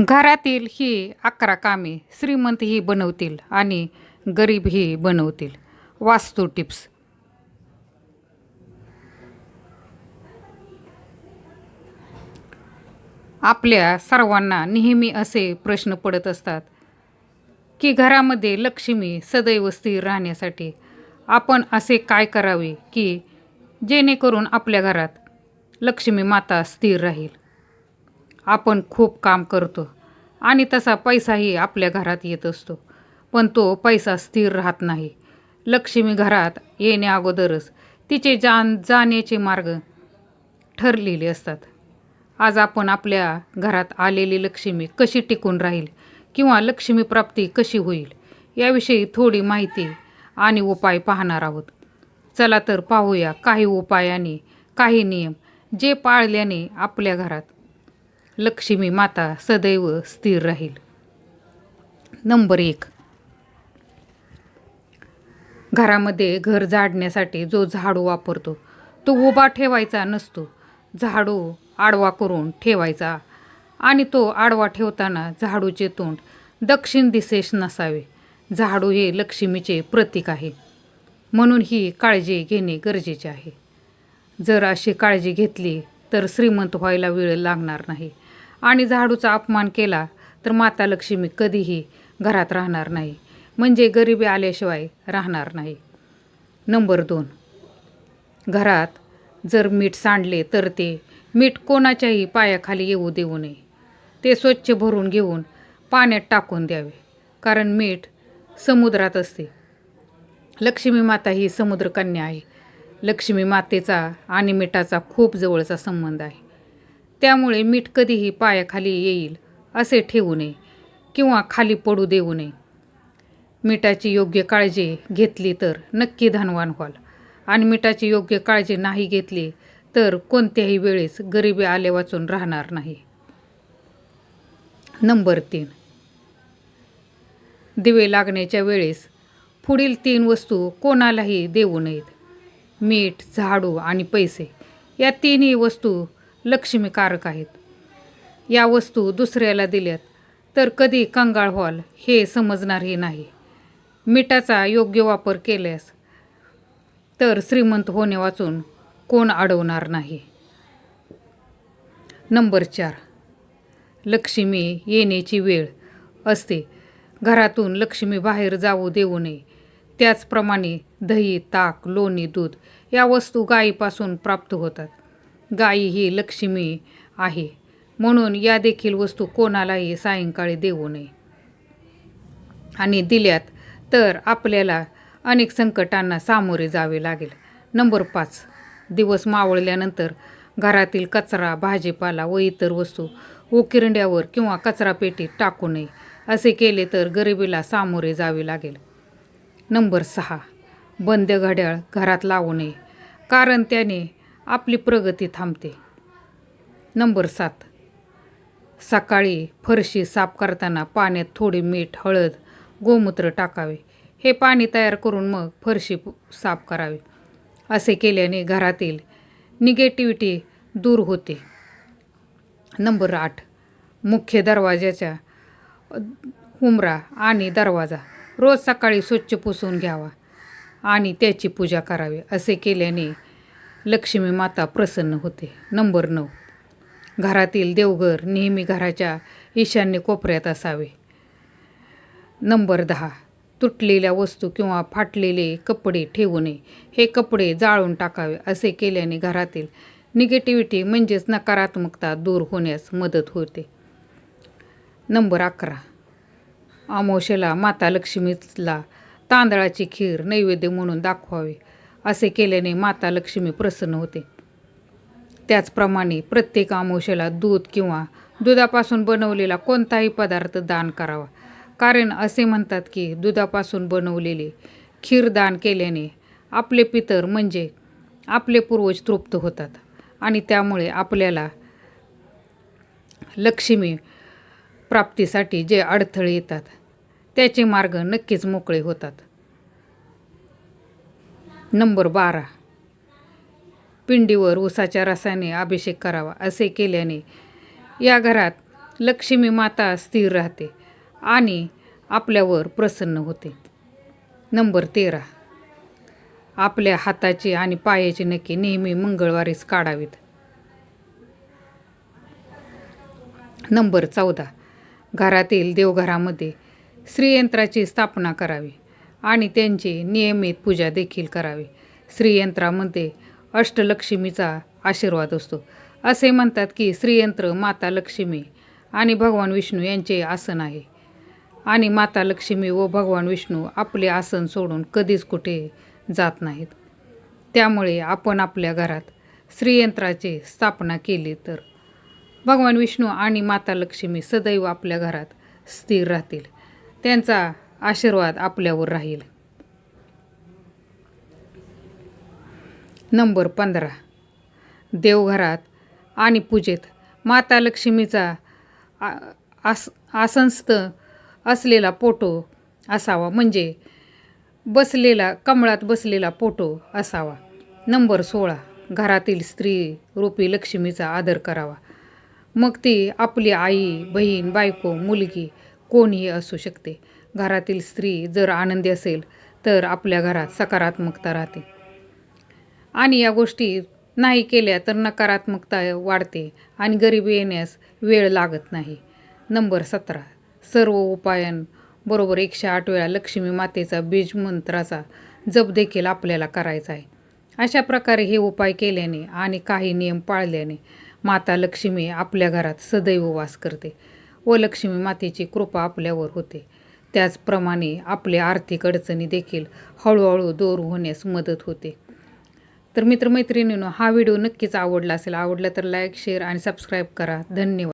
घरातील ही अकरा कामे श्रीमंत ही बनवतील आणि गरीब ही बनवतील. वास्तू टिप्स. आपल्या सर्वांना नेहमी असे प्रश्न पडत असतात की घरामध्ये लक्ष्मी सदैव स्थिर राहण्यासाठी आपण असे काय करावे की जेणेकरून आपल्या घरात लक्ष्मी माता स्थिर राहील? आपण खूप काम करतो. आणि तसा पैसाही आपल्या घरात येत असतो. पण तो पैसा स्थिर राहत नाही. लक्ष्मी घरात येण्याअगोदरच तिचे जान जाण्याचे मार्ग ठरलेले असतात. आज आपण आपल्या घरात आलेली लक्ष्मी कशी टिकून राहील किंवा लक्ष्मी प्राप्ती कशी होईल याविषयी थोडी माहिती आणि उपाय पाहणार आहोत. चला तर पाहूया काही उपाय आणि काही नियम जे पाळल्याने आपल्या घरात लक्ष्मी माता सदैव स्थिर राहील. नंबर एक. घरामध्ये घर झाडण्यासाठी जो झाडू वापरतो तो उभा ठेवायचा नसतो. झाडू आडवा करून ठेवायचा आणि तो आडवा ठेवताना झाडूचे तोंड दक्षिण दिशेस नसावे. झाडू हे लक्ष्मीचे प्रतीक आहे. म्हणून ही काळजी घेणे गरजेचे आहे. जर अशी काळजी घेतली तर श्रीमंत व्हायला वेळ लागणार नाही. आणि झाडूचा अपमान केला तर माता लक्ष्मी कधीही घरात राहणार नाही. म्हणजे गरिबी आल्याशिवाय राहणार नाही. नंबर दोन. घरात जर मीठ सांडले तर ते मीठ कोणाच्याही पायाखाली येऊ देऊ नये. ते स्वच्छ भरून घेऊन पाण्यात टाकून द्यावे कारण मीठ समुद्रात असते. लक्ष्मी माता ही समुद्रकन्या आहे. लक्ष्मी मातेचा आणि मिठाचा खूप जवळचा संबंध आहे. त्यामुळे मीठ कधीही पायाखाली येईल असे ठेवू नये किंवा खाली पडू देऊ नये. मिठाची योग्य काळजी घेतली तर नक्की धनवान व्हाल. आणि मिठाची योग्य काळजी नाही घेतली तर कोणत्याही वेळेस गरिबी आले वाचून राहणार नाही. नंबर तीन. दिवे लागण्याच्या वेळेस पुढील तीन वस्तू कोणालाही देऊ नयेत. मीठ झाडू आणि पैसे या तिन्ही वस्तू लक्ष्मीकारक आहेत. या वस्तू दुसऱ्याला दिल्यात तर कधी कंगाळ व्हाल हे समजणारही नाही. मिठाचा योग्य वापर केल्यास तर श्रीमंत होणे वाचून कोण अडवणार नाही. नंबर चार. लक्ष्मी येण्याची वेळ असते. घरातून लक्ष्मी बाहेर जाऊ देऊ नये. त्याचप्रमाणे दही ताक लोणी दूध या वस्तू गायीपासून प्राप्त होतात. गायी ही लक्ष्मी आहे. म्हणून या देखील वस्तू कोणालाही सायंकाळी देऊ नये. आणि दिल्यात तर आपल्याला अनेक संकटांना सामोरे जावे लागेल. नंबर पाच. दिवस मावळल्यानंतर घरातील कचरा भाजीपाला व इतर वस्तू उकिरंड्यावर किंवा कचरा पेटीत टाकू नये. असे केले तर गरिबीला सामोरे जावे लागेल. नंबर सहा. बंद घड्याळ घरात लावू नये. कारण त्याने आपली प्रगती थांबते. नंबर सात. सकाळी फरशी साफ करताना पाण्यात थोडी मीठ हळद गोमूत्र टाकावे. हे पाणी तयार करून मग फरशी साफ करावी. असे केल्याने घरातील निगेटिव्हिटी दूर होते. नंबर आठ. मुख्य दरवाजाच्या हुमरा आणि दरवाजा रोज सकाळी स्वच्छ पुसून घ्यावा आणि त्याची पूजा करावी असे केल्याने लक्ष्मी माता प्रसन्न होते. नंबर नऊ. घरातील देवघर नेहमी घराच्या ईशान्य कोपऱ्यात असावे. नंबर दहा. तुटलेल्या वस्तू किंवा फाटलेले कपडे ठेवू नये हे कपडे जाळून टाकावे असे केल्याने घरातील निगेटिव्हिटी म्हणजेच नकारात्मकता दूर होण्यास मदत होते. नंबर अकरा. अमावशेला माता लक्ष्मीला तांदळाची खीर नैवेद्य म्हणून दाखवावे. असे केल्याने माता लक्ष्मी प्रसन्न होते. त्याचप्रमाणे प्रत्येक आमोशेला दूध किंवा दुधापासून बनवलेला कोणताही पदार्थ दान करावा. कारण असे म्हणतात की दुधापासून बनवलेले खीर दान केल्याने आपले पितर म्हणजे आपले पूर्वज तृप्त होतात आणि त्यामुळे आपल्याला लक्ष्मी प्राप्तीसाठी जे अडथळे येतात त्याचे मार्ग नक्कीच मोकळे होतात. नंबर बारा. पिंडीवर उसाच्या रसाने अभिषेक करावा असे केल्याने या घरात लक्ष्मी माता स्थिर राहते आणि आपल्यावर प्रसन्न होते. नंबर तेरा. आपल्या हाताची आणि पायाची नखे नेहमी मंगळवारीच काढावीत. नंबर चौदा. घरातील देवघरामध्ये श्रीयंत्राची स्थापना करावी. आणि त्यांची नियमित पूजा देखील करावी. श्रीयंत्रामध्ये अष्टलक्ष्मीचा आशीर्वाद असतो. असे म्हणतात की श्रीयंत्र माता लक्ष्मी आणि भगवान विष्णू यांचे आसन आहे. आणि माता लक्ष्मी व भगवान विष्णू आपले आसन सोडून कधीच कुठे जात नाहीत. त्यामुळे आपण आपल्या घरात श्रीयंत्राची स्थापना केली तर भगवान विष्णू आणि माता लक्ष्मी सदैव आपल्या घरात स्थिर राहतील. त्यांचा आशीर्वाद आपल्यावर राहील. नंबर पंधरा. देवघरात आणि पूजेत माता लक्ष्मीचा आस आसनस्थ असलेला फोटो असावा. म्हणजे बसलेला कमळात बसलेला फोटो असावा. नंबर सोळा. घरातील स्त्री रूपी लक्ष्मीचा आदर करावा. मग ती आपली आई बहीण बायको मुलगी कोणीही असू शकते. घरातील स्त्री जर आनंदी असेल तर आपल्या घरात सकारात्मकता राहते. आणि या गोष्टी नाही केल्या तर नकारात्मकता वाढते आणि गरिबी येण्यास वेळ लागत नाही. नंबर सतरा. सर्व उपायांबरोबर एकशे आठ वेळा लक्ष्मी मातेचा बीज मंत्राचा जप देखील आपल्याला करायचा आहे. अशा प्रकारे हे उपाय केल्याने आणि काही नियम पाळल्याने माता लक्ष्मी आपल्या घरात सदैव वास करते व लक्ष्मी मातेची कृपा आपल्यावर होते. त्याचप्रमाणे आपल्या आर्थिक अडचणी देखील हळूहळू दूर होण्यास मदत होते. तर मित्रमैत्रिणींनो हा व्हिडिओ नक्कीच आवडला असेल आवडला तर लाईक शेअर आणि सबस्क्राईब करा. धन्यवाद.